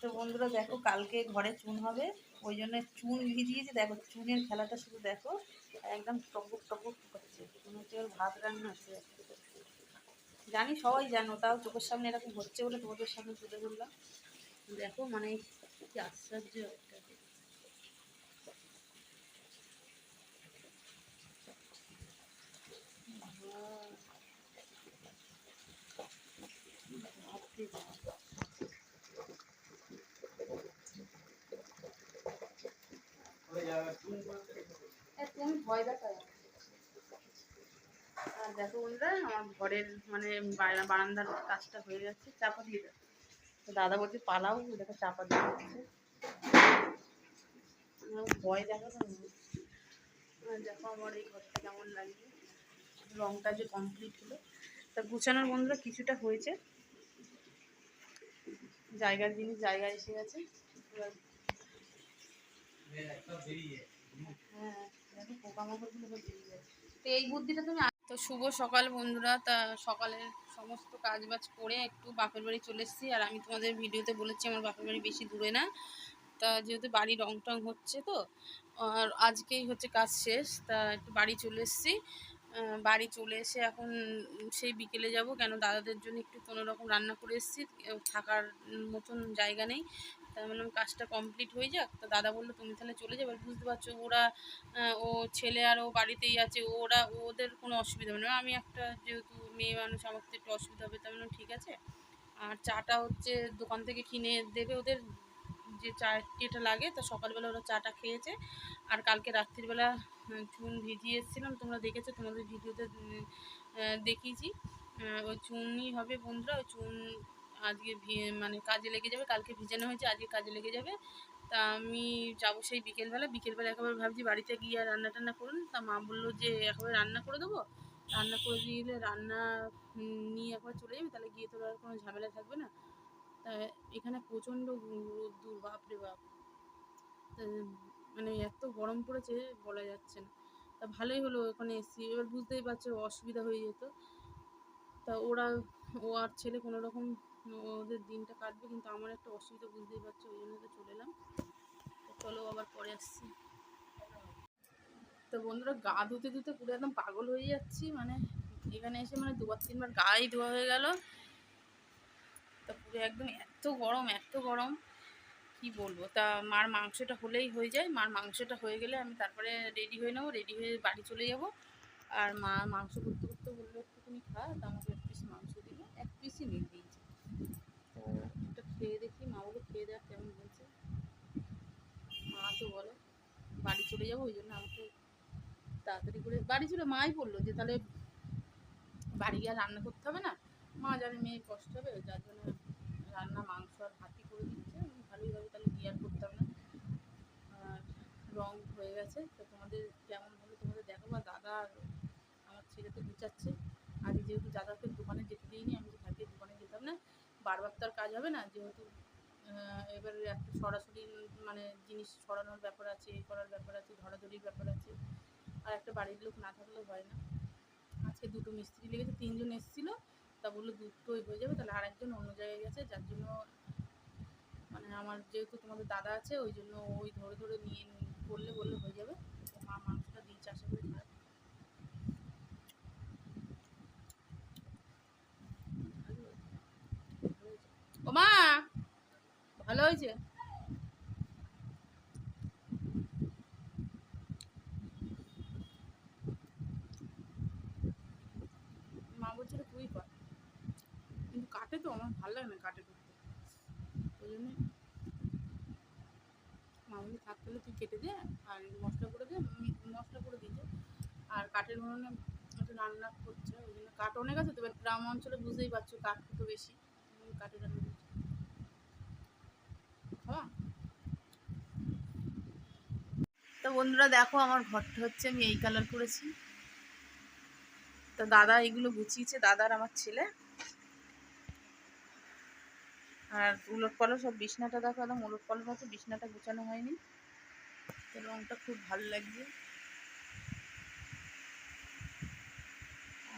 তো বন্ধুরা দেখো কালকে ঘরে চুন হবে, ওই জন্য চুন ভিজিয়েছি দেখো চুনের খেলাটা শুধু দেখো, একদম টপক টপক করছে। হচ্ছে ওর ভাত রান্না আছে। জানি সবাই জানো, তাও চোখের সামনে এরকম হচ্ছে বলে তোমাদের সামনে তুলে ধরলাম। দেখো মানে কি আশ্চর্য বাপরে বাপ। তুমি ভয় দেখাও আর দেখো বন্ধুরা আমার ঘরের মানে বারান্দার কাজটা হয়ে যাচ্ছে চাপা দিয়ে তো দাদা বলছে পালাও দেখো চাপা দিয়ে আমার ভয় দেখো দেখো আমার এই ঘরটা কেমন লাগছে রংটা যে কমপ্লিট হলো তা গুছানোর বন্ধুরা কিছুটা হয়েছে জায়গার জিনিস জায়গায় এসে গেছে এবার হ্যাঁ দেখো পোকামাকড়গুলো সব বেরিয়ে যাচ্ছে তো এই বুদ্ধিটা তুমি তো শুভ সকাল বন্ধুরা। তা সকালের সমস্ত কাজবাজ করে একটু বাপের বাড়ি চলে এসেছি। আর আমি তোমাদের ভিডিওতে বলেছি, আমার বাপের বাড়ি বেশি দূরে না। তা যেহেতু বাড়ি রং টং হচ্ছে তো, আর আজকেই হচ্ছে কাজ শেষ। তা একটু বাড়ি চলে এসেছি। বাড়ি চলে এসে এখন সেই বিকেলে যাব। কেন দাদাদের জন্য একটু কোনো রকম রান্না করে এসেছি। থাকার মতন জায়গা নেই। তা আমি বললাম, কাজটা কমপ্লিট হয়ে যাক। তো দাদা বলল, তুমি তাহলে চলে যাবে বুঝতে পারছ, ওরা ও ছেলে আর ও বাড়িতেই আছে, ওরা, ওদের কোনো অসুবিধা হবে না। আমি একটা যেহেতু মেয়ে মানুষ, আমার তো একটু অসুবিধা হবে বললাম, ঠিক আছে। আর চাটা হচ্ছে দোকান থেকে কিনে দেবে ওদের, যে চাটিটা লাগে, তা সকালবেলা ওরা চাটা খেয়েছে। আর কালকে রাত্রিবেলা চুন ভিজিয়ে এসেছিলাম, তোমরা দেখেছ, তোমাদের ভিডিওতে দেখিয়েছি। ওই চুনই হবে বন্ধুরা, ওই চুন আজকে মানে কাজে লেগে যাবে, কালকে ভিজানো হয়েছে, আজকে কাজে লেগে যাবে। তা আমি যাব সেই বিকেলবেলা বিকেলবেলা একেবারে ভাবছি বাড়িতে গিয়ে রান্না টান্না করুন। তা মা বলল যে একেবারে রান্না করে দেবো, রান্না করে দিলে রান্না নিয়ে একবার চলে যাবে, তাহলে গিয়ে তোর আর কোনো ঝামেলা থাকবে না। তা এখানে প্রচণ্ড রোদ্দুর বাপরে বাপ। মানে এত গরম পড়েছে বলা যাচ্ছে না। তা ভালোই হলো ওখানে এসছি, এবার বুঝতেই পারছ অসুবিধা হয়ে যেত। তা ওরা, ও আর ছেলে কোনো রকম ওদের দিনটা কাটবে, কিন্তু আমার একটা অসুবিধা বুঝতেই পারছ, ওই জন্য তো চলে এলাম। চলো আবার পরে আসছি। তো বন্ধুরা, গা ধুতে ধুতে পুরো একদম পাগল হয়ে যাচ্ছি মানে এখানে এসে মানে দুবার তিনবার গায়ে ধোয়া হয়ে গেল। তা পুরো একদম এত গরম এত গরম, কি বলব? তা মার মাংসটা হলেই হয়ে যায়। মার মাংসটা হয়ে গেলে আমি তারপরে রেডি হয়ে নেব রেডি হয়ে বাড়ি চলে যাব। আর মা মাংস করতে করতে বলল, একটুখানি খা, তা আমাকে এক পিস মাংস দিল এক পিসই তো একটা খেয়ে দেখি মা বলে খেয়ে দেখ কেমন বলছে মা তো বলে, বাড়ি চলে যাব, ওই জন্য আমাকে তাড়াতাড়ি করে, বাড়ি চলে, মাই বলল যে তাহলে বাড়ি গিয়ে রান্না করতে হবে না। মা জানে মেয়ে কষ্ট হবে, যার জন্য রান্না, মাংস আর ভাতি করে দিচ্ছে। আমি ভালোই হবে তাহলে গিয়ে করতাম না। আর রং হয়ে গেছে, তো তোমাদের কেমন হলো তোমাদের দেখো বা দাদা আর আমার ছেলে তো গুচাচ্ছে আজ যেহেতু দাদাকে দোকানে যেতে দিইনি আমি তো ভাগ্যে দোকানে যেতাম না বারবার তো আর কাজ হবে না? যেহেতু এবার একটা সরাসরি মানে জিনিস সরানোর ব্যাপার আছে, এ করার ব্যাপার আছে, ধরাধরির ব্যাপার আছে, আর একটা বাড়ির লোক না থাকলেও হয় না। আজকে দুটো মিস্ত্রি লেগেছে, তিনজন এসেছিল, তা বলল দুটোই হয়ে যাবে, তাহলে আরেকজন অন্য জায়গায় গেছে, যার জন্য মানে আমার যেহেতু তোমাদের দাদা আছে, ওই জন্য ওই ধরে ধরে নিয়ে, করলে বললে হয়ে যাবে। মা মাংসটা দিয়েছে আশা করি। ও মা, ভালো হয়েছে? মা বলছিল তুই কর। কিন্তু কাটে তো, আমার ভালো লাগে না কাটে করতে। ওই জন্য মামুনি থাক তাহলে তুই কেটে দে আর মশলা করে দে মশলা করে দিয়েছে আর কাঠের উনুনে রান্না করছে, ওই জন্য কাঠ অনেক আছে তো গ্রাম অঞ্চলে বুঝতেই পারছ কাঠ তো বেশি। ওই জন্য কাঠে রান্না তো বন্ধুরা দেখো, আমার ঘরটা হচ্ছে আমি এই কালার করেছি। তো দাদা এগুলো গুছিয়েছে, দাদার আমার ছেলে। আর উলট পালট সব বিছনাটা দেখো, একদম উলট পালট আছে, বিছনাটা গুছানো হয়নি। তো রঙটা খুব ভালো লাগছে।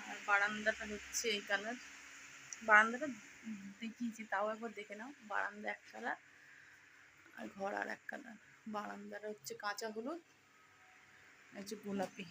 আর বারান্দাটা হচ্ছে এই কালার বারান্দাটা দেখিয়েছি, তাও একবার দেখে নাও। বারান্দা এক কালার আর ঘর আর এক কালার। বারান্দাটা হচ্ছে কাঁচা হলুদ হচ্ছে গোলাপি।